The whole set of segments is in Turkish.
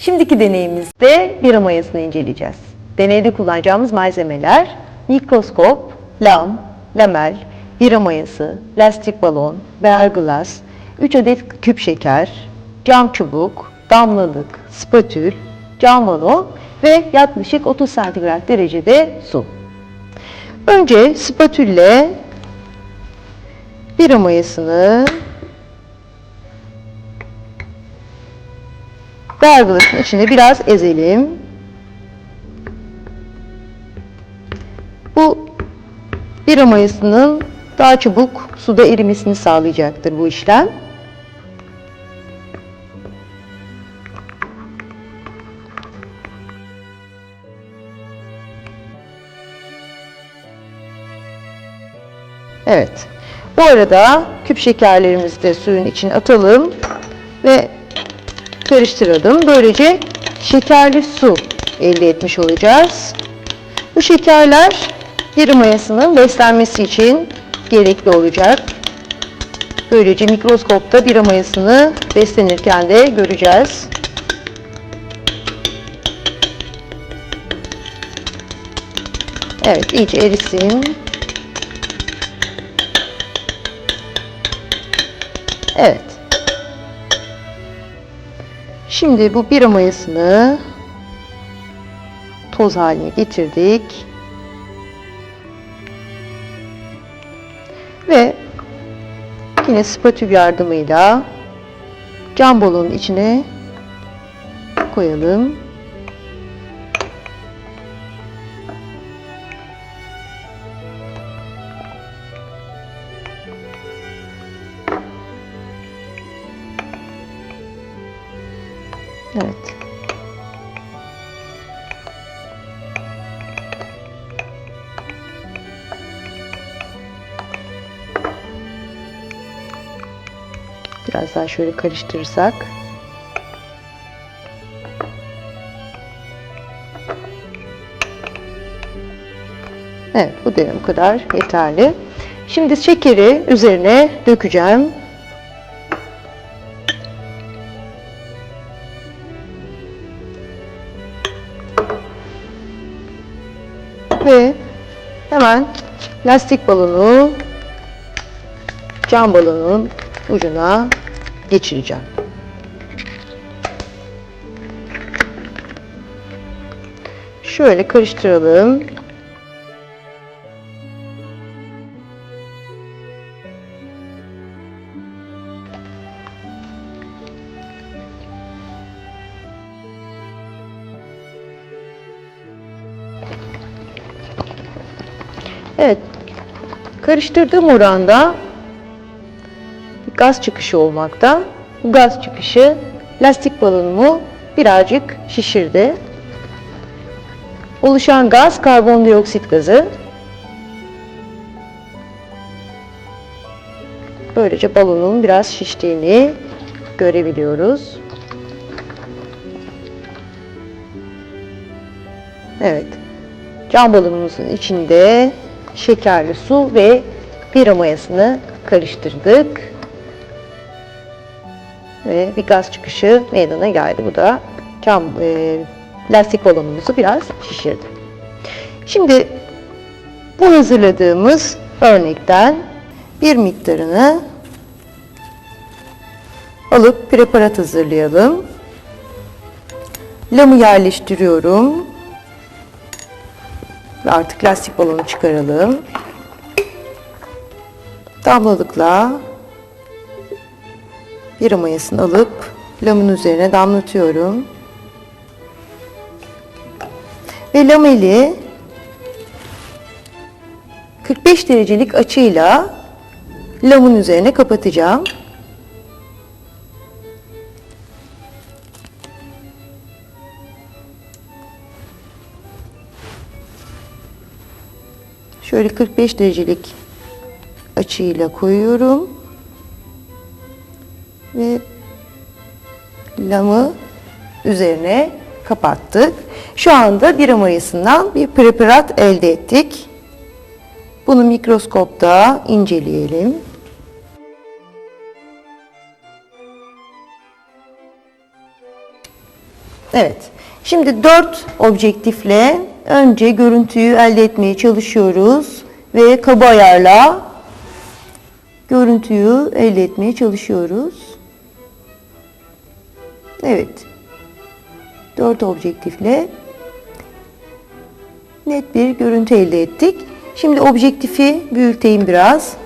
Şimdiki deneyimizde bira mayasını inceleyeceğiz. Deneyde kullanacağımız malzemeler mikroskop, lam, lamel, bira mayası, lastik balon, bear glass, 3 adet küp şeker, cam çubuk, damlalık, spatül, cam balon ve yaklaşık 30 santigrat derecede su. Önce spatülle bira mayasını Gargılısın içine biraz ezelim. Bu bira mayasının daha çabuk suda erimesini sağlayacaktır bu işlem. Evet. Bu arada küp şekerlerimizi de suyun içine atalım ve karıştıralım. Böylece şekerli su elde etmiş olacağız. Bu şekerler yarı mayasının beslenmesi için gerekli olacak. Böylece mikroskopta bira mayasını beslenirken de göreceğiz. Evet, iyice erisin. Evet. Şimdi bu bira mayasını toz haline getirdik. Ve yine spatül yardımıyla cam balonun içine koyalım. Evet. Biraz daha şöyle karıştırırsak. Evet, bu bu kadar yeterli. Şimdi şekeri üzerine dökeceğim. Ve hemen lastik balonu cam balonun ucuna geçireceğim. Şöyle karıştıralım. Evet. Karıştırdığım oranda bir gaz çıkışı olmakta. Bu gaz çıkışı lastik balonumu birazcık şişirdi. Oluşan gaz karbondioksit gazı. Böylece balonun biraz şiştiğini görebiliyoruz. Evet. Cam balonumuzun içinde şekerli su ve bira mayasını karıştırdık. Ve bir gaz çıkışı meydana geldi. Bu da cam e, lastik balonumuzu biraz şişirdi. Şimdi bu hazırladığımız örnekten bir miktarını alıp preparat hazırlayalım. Lamı yerleştiriyorum. Ve artık lastik balonu çıkaralım. Damlalıkla bir mayasını alıp lamın üzerine damlatıyorum. Ve lameli 45 derecelik açıyla lamın üzerine kapatacağım. Şöyle 45 derecelik açıyla koyuyorum. Ve lamı üzerine kapattık. Şu anda bira mayasından bir preparat elde ettik. Bunu mikroskopta inceleyelim. Evet. Şimdi dört objektifle önce görüntüyü elde etmeye çalışıyoruz ve kabı ayarla görüntüyü elde etmeye çalışıyoruz. Evet. Dört objektifle net bir görüntü elde ettik. Şimdi objektifi büyüteyim biraz.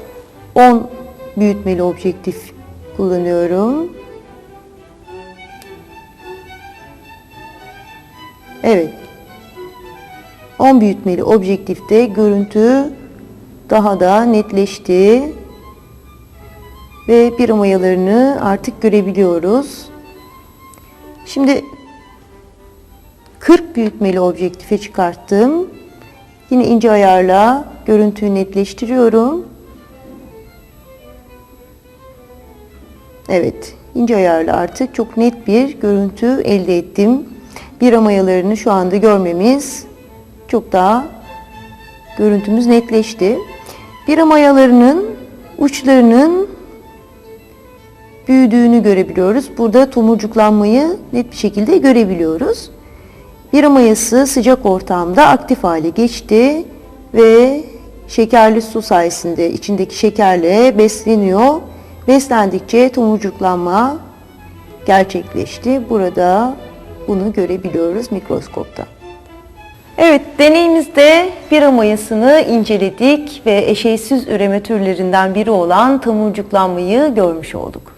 10 büyütmeli objektif kullanıyorum. Evet. 10 büyütmeli objektifte görüntü daha da netleşti. Ve bir mayalarını artık görebiliyoruz. Şimdi 40 büyütmeli objektife çıkarttım. Yine ince ayarla görüntüyü netleştiriyorum. Evet, ince ayarla artık çok net bir görüntü elde ettim. Bir mayalarını şu anda görmemiz çok daha görüntümüz netleşti. Bir mayalarının uçlarının büyüdüğünü görebiliyoruz. Burada tomurcuklanmayı net bir şekilde görebiliyoruz. Bir mayası sıcak ortamda aktif hale geçti ve şekerli su sayesinde içindeki şekerle besleniyor. Beslendikçe tomurcuklanma gerçekleşti. Burada bunu görebiliyoruz mikroskopta. Evet, deneyimizde bira mayasını inceledik ve eşeysiz üreme türlerinden biri olan tomurcuklanmayı görmüş olduk.